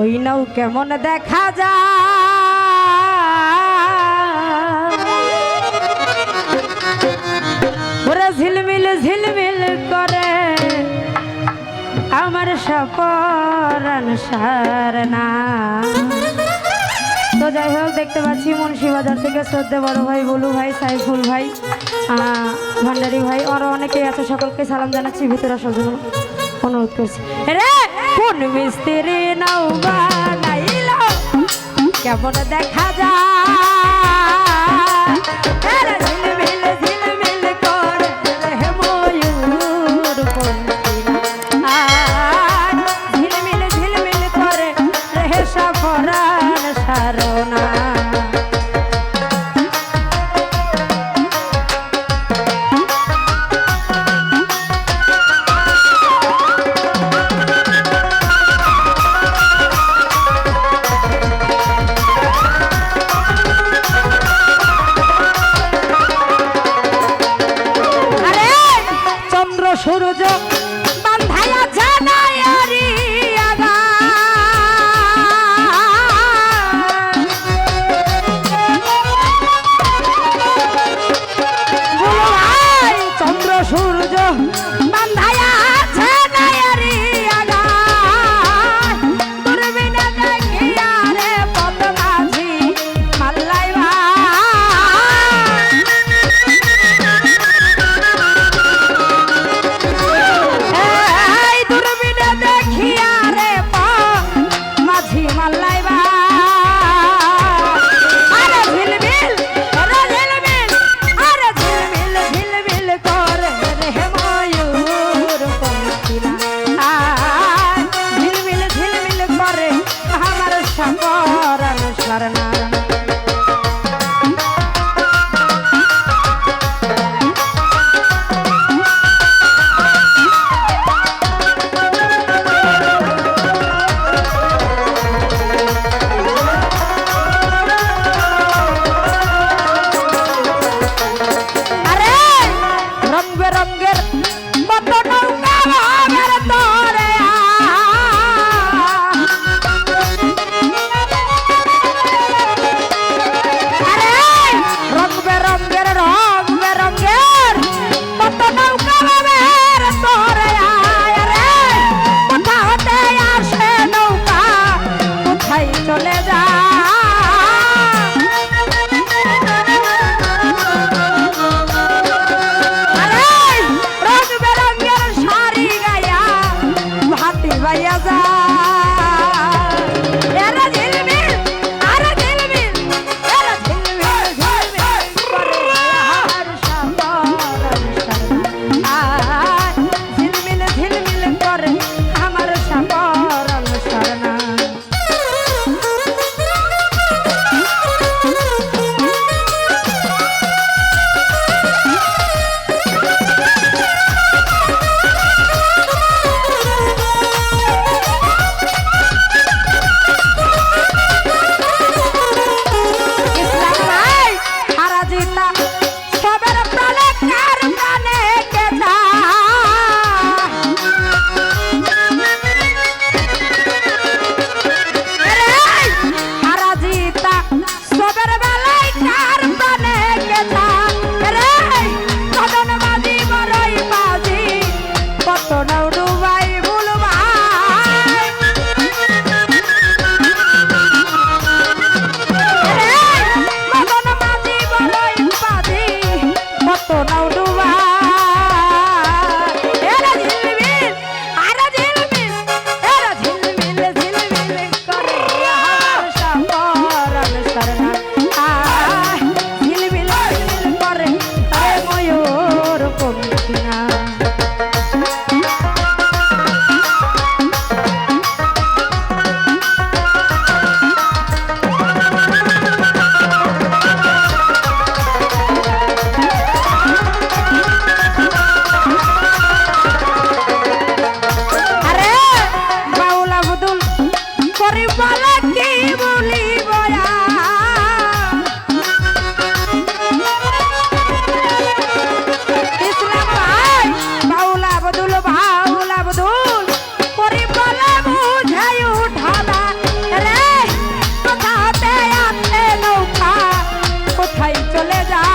ওই নাও কেমন দেখা যা ওরা ঝিলমিল ঝিলমিল করে আমার সপরান সার না। তো যাই হোক, দেখতে পাচ্ছি মুন্সিবাজার থেকে শ্রদ্ধে বড় ভাই, বলু ভাই, সাইফুল ভাই ভান্ডারি ভাই আরও অনেকেই আছে, সকলকে সালাম জানাচ্ছি, ভিতরে আসার অনুরোধ করছি। রে কোন মিস্ত্রি নাও বানাইল কেমন দেখা যা ঝিলমিল ঝিলমিল করে হে সফরা সূরজ বান্ধায়া জানায় চন্দ্র সূর্য Sonora. চলে যা।